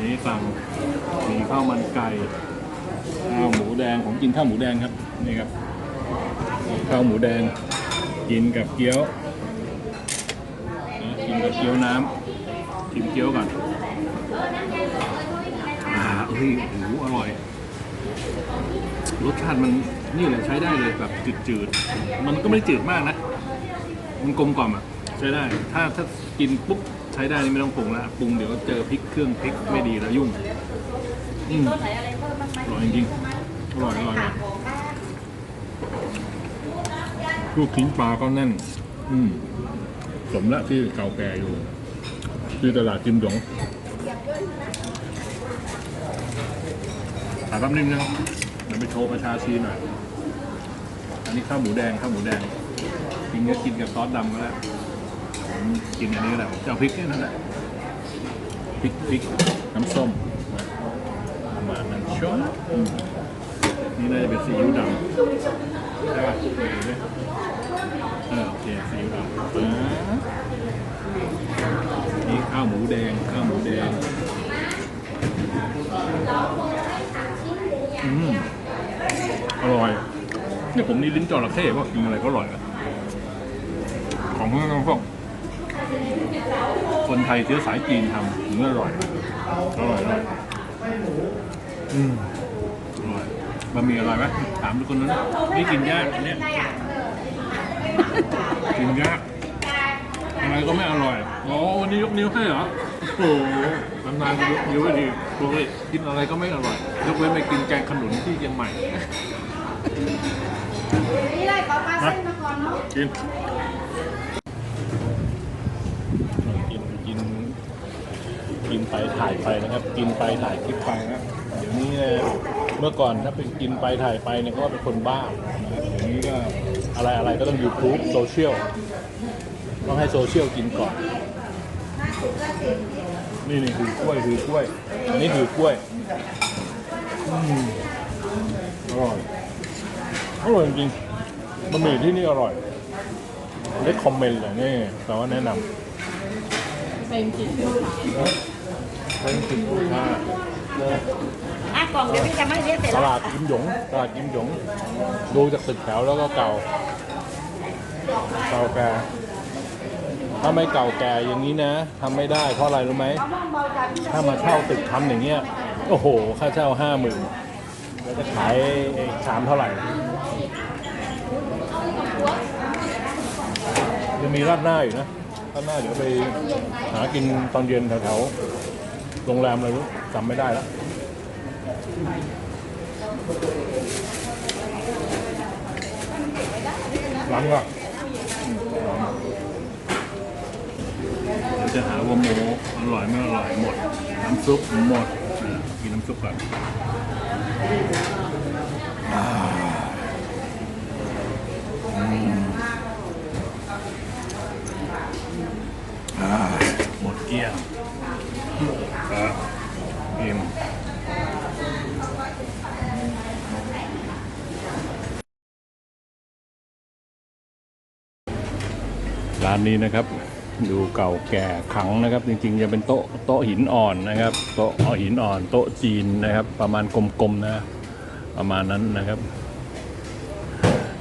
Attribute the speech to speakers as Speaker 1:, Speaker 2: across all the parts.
Speaker 1: นี้สั่งมีข้าวมันไก่ข้าวหมูแดงผมกินข้าวหมูแดงครับนี่ครับข้าวหมูแดงกินกับเกี๊ยวกินกับเกี๊ยวน้ำชิมเกี๊ยวก่อนอ่าเฮ้ยโอ้โหอร่อย รสชาติมันนี่แหละใช้ได้เลยแบบจืดๆมันก็ไม่จืดมากนะ มันกลมกล่อมอะใช้ได้ ถ้าถ้ากินปุ๊บ ช้ได้นี่ไม่ต้องปรุงแล้วปรุงเดี๋ยวเจอพริกเครื่องพริกไม่ดีแล้วยุ่งอืมอร่อยจริงๆอร่อยอร่อยอร่อยลูกชิ้นปลาก็แน่น อืมสมและที่เก่าแก่อยู่ ที่ตลาดจิมหยงถ่ายแป๊บนึงนะครับเดี๋ยวไปโชว์ประชาชีหน่อย อันนี้ข้าวหมูแดงข้าวหมูแดงกินก็กินกับซอสดำก็ได้ ผมกินอันนี้ก็ได้ผมจะเอาพริกแค่นั้นแหละพริกพริกน้ำส้มประมาณนั้นชอบอืมนี่น่าจะเป็นซีอิ๊วดำใช่ป่ะเออโอเคซีอิ๊วดำนี่ข้าวหมูแดงข้าวหมูแดงอืมอร่อยเนี่ยผมนี่ลิ้นจระเข้ว่ากินอะไรก็อร่อยอะของพวกนั้นพวก คนไทยเชื้อสายจีนทำถึงอร่อยอร่อยอร่อยอืมอร่อยบะหมี่อร่อยไหมถามทุกคนนั้นนี่กินยากอันเนี่ยกินยากอะไรก็ไม่อร่อยอ๋อวันนี้ยกนิ้วให้เหรอโอ้โหนานๆจะยกนิ้วให้ทีปกติกินอะไรก็ไม่อร่อย ยกเว้นไปกินแกงขนุนที่เชียงใหม่
Speaker 2: นี่ไรขอปลาเส้นมาก่อนเนาะ
Speaker 1: กิน กิน กินไปถ่ายไปนะครับ กินไปถ่ายคลิปไปนะเดี๋ยวนี้เนี่ยเมื่อก่อนถ้าเป็นกินไปถ่ายไปเนี่ยก็เป็นคนบ้านะครับเดี๋ยวนี้ก็อะไรอะไรก็ต้องยูทูบโซเชียลต้องให้โซเชียลกินก่อน นี่นี่คือกล้วยคือกล้วย อันนี้คือกล้วยอร่อยอร่อยจริงบะหมี่ที่นี่อร่อยได้คอมเมนต์เลยนี่แต่ว่าแนะนำ
Speaker 2: เป็นจิต
Speaker 1: เป็นสินค้า
Speaker 2: อะกล่องเดี๋ยวพี่จะไม่เรียกเสร็จ
Speaker 1: ต
Speaker 2: แล้ว
Speaker 1: ลาดกิมหยงตลาดกิมหยง ดูจากตึกแถวแล้วก็เก่า เก่าแก่ถ้าไม่เก่าแก่อย่างนี้นะทำไม่ได้เพราะอะไรรู้ไหม ถ้ามาเช่าตึกทำอย่างเงี้ย โอ้โห ค่าเช่าห้าหมื่นแล้วจะขายไอ้ชามเท่าไหร่ยังมีราดหน้าอยู่นะ ราดหน้าเดี๋ยวไปหากินตอนเย็นแถวๆโรงแรมอะไรรู้จำไม่ได้แล้วหล้ำก็เราจะหาว่าโมอร่อยไม่อร่อยหมด น้ำซุปหมดกินน้ำซุปก่อนอ่าอืมอ่าหมดเกลี้ยงอะอิ่ม ร้านนี้นะครับ ดูเก่าแก่ขลังนะครับ จริงๆ จะเป็นโต๊ะโต๊ะหินอ่อนนะครับ โต๊ะเอาหินอ่อน โต๊ะจีนนะครับ ประมาณกลมๆนะ ประมาณนั้นนะครับ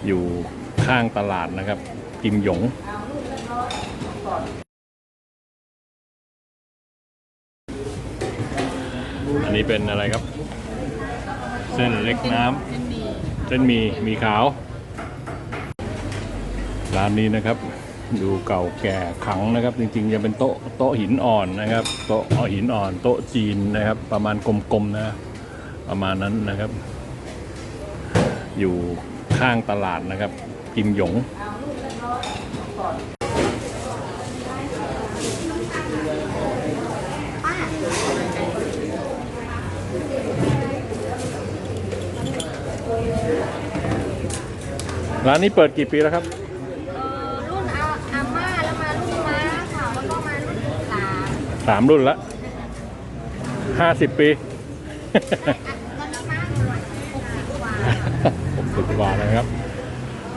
Speaker 1: อยู่ข้างตลาดนะครับกิมหยงอันนี้เป็นอะไรครับ เส้นเล็กน้ำเส้นหมีหมีขาว ร้านนี้นะครับ ดูเก่าแก่ขลังนะครับ จริงๆจะเป็นโต๊ะโต๊ะหินอ่อนนะครับ โต๊ะหินอ่อนโต๊ะจีนนะครับ ประมาณกลมๆนะประมาณนั้นนะครับ อยู่ข้างตลาดนะครับ กิมหยง ร้านนี้เปิดกี่ปีแล้วครับ สามรุ่นละห้าสิบปี
Speaker 2: หกสิบกว่า
Speaker 1: นะครับ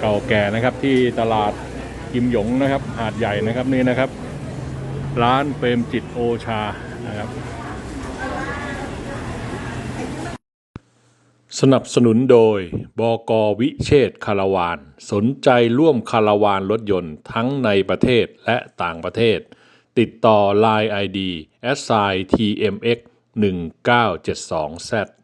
Speaker 1: เก่าแก่นะครับที่ตลาดกิมหยงนะครับ หาดใหญ่นะครับนี่นะครับ ร้านเปรมจิตโอชานะครับ สนับสนุนโดย บกวิเชษคาราวาน สนใจร่วมคาราวานรถยนต์ทั้งในประเทศและต่างประเทศ ติดต่อ Line ID s i t m x 1 9 7 2 z